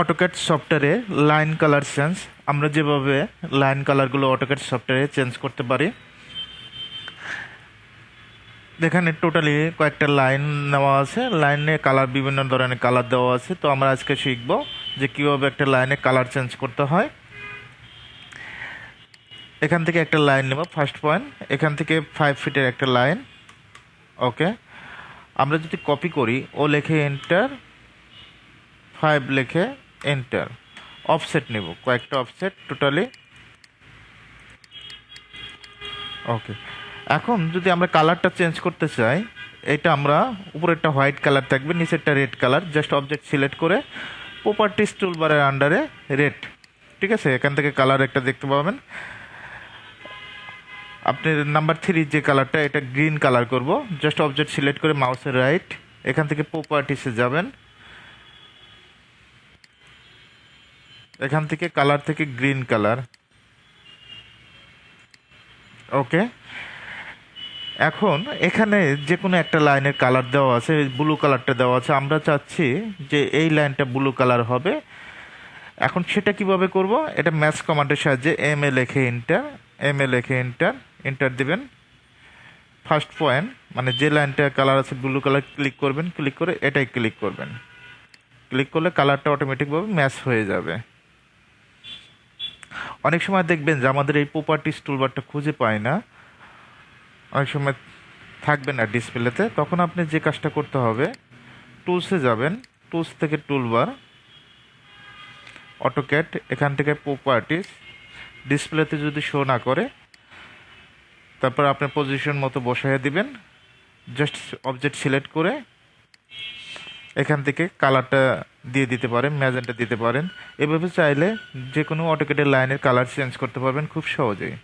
AutoCAD সফটওয়্যারে line colour change আমরা যেভাবে লাইন কালারগুলো অটোক্যাড সফটওয়্যারে চেঞ্জ করতে পারি। এখানে টোটালি কয়েকটা লাইন নেওয়া আছে। লাইনে কালার বিভিন্ন ধরনের কালার দেওয়া আছে। তো আমরা আজকে শিখব যে কীভাবে একটা লাইনে কালার চেঞ্জ করতে হয়। এখান থেকে একটা লাইন নেব ফার্স্ট পয়েন্ট এখান থেকে ফাইভ ফিটের একটা লাইন ওকে আমরা যদি কপি করি, ও লেখে এন্টার ফাইভ লেখে এন্টার অফসেট নেব। কয়েকটা অফসেট টোটালি ওকে এখন যদি আমরা কালারটা চেঞ্জ করতে চাই, এটা আমরা উপরেরটা হোয়াইট কালার থাকবে, নিচেরটা red colour just object select করে প্রপার্টিস টুলবারের আন্ডারে রেড ঠিক আছে? এখান থেকে কালার একটা দেখতে পাবেন। আপনি নাম্বার থ্রি যে কালারটা এটা গ্রিন কালার করব। জাস্ট অবজেক্ট সিলেক্ট করে মাউসের রাইট এখান থেকে প্রপার্টিসে যাবেন। এখান থেকে কালার থেকে গ্রিন কালার ওকে এখন এখানে যে কোনো একটা লাইনের কালার দেওয়া আছে ব্লু কালারটা দেওয়া আছে। আমরা চাচ্ছি যে এই লাইনটা ব্লু কালার হবে। এখন সেটা কীভাবে করব? এটা ম্যাথস কমান্ডের সাহায্যে এম এ লেখে ইন্টার এম এ লেখে ইন্টার ইন্টার দিবেন। ফার্স্ট পয়েন্ট মানে যে লাইনটা কালার আছে ব্লু কালার ক্লিক করবেন। ক্লিক করে এটাই ক্লিক করবেন। ক্লিক করলে কালারটা অটোমেটিকভাবে ম্যাচ হয়ে যাবে। অনেক সময় দেখবেন যে আমাদের এই প্রপার্টিস টুলবারটা খুঁজে পায় না। অনেক সময় থাকবে না ডিসপ্লেতে তখন আপনি যে কাজটা করতে হবে টুলসে যাবেন। টুলস থেকে টুলবার অটোক্যাট এখান থেকে প্রপার্টিস ডিসপ্লেতে যদি শো না করে, তারপর আপনি পজিশন মতো বসাইয়া দিবেন। জাস্ট অবজেক্ট সিলেক্ট করে, এখান থেকে কালারটা দিয়ে দিতে পারেন ম্যাজেন্টা দিতে পারেন। এভাবে চাইলে যে কোনো অটোকেটের লাইনের কালার চেঞ্জ করতে পারবেন খুব সহজেই।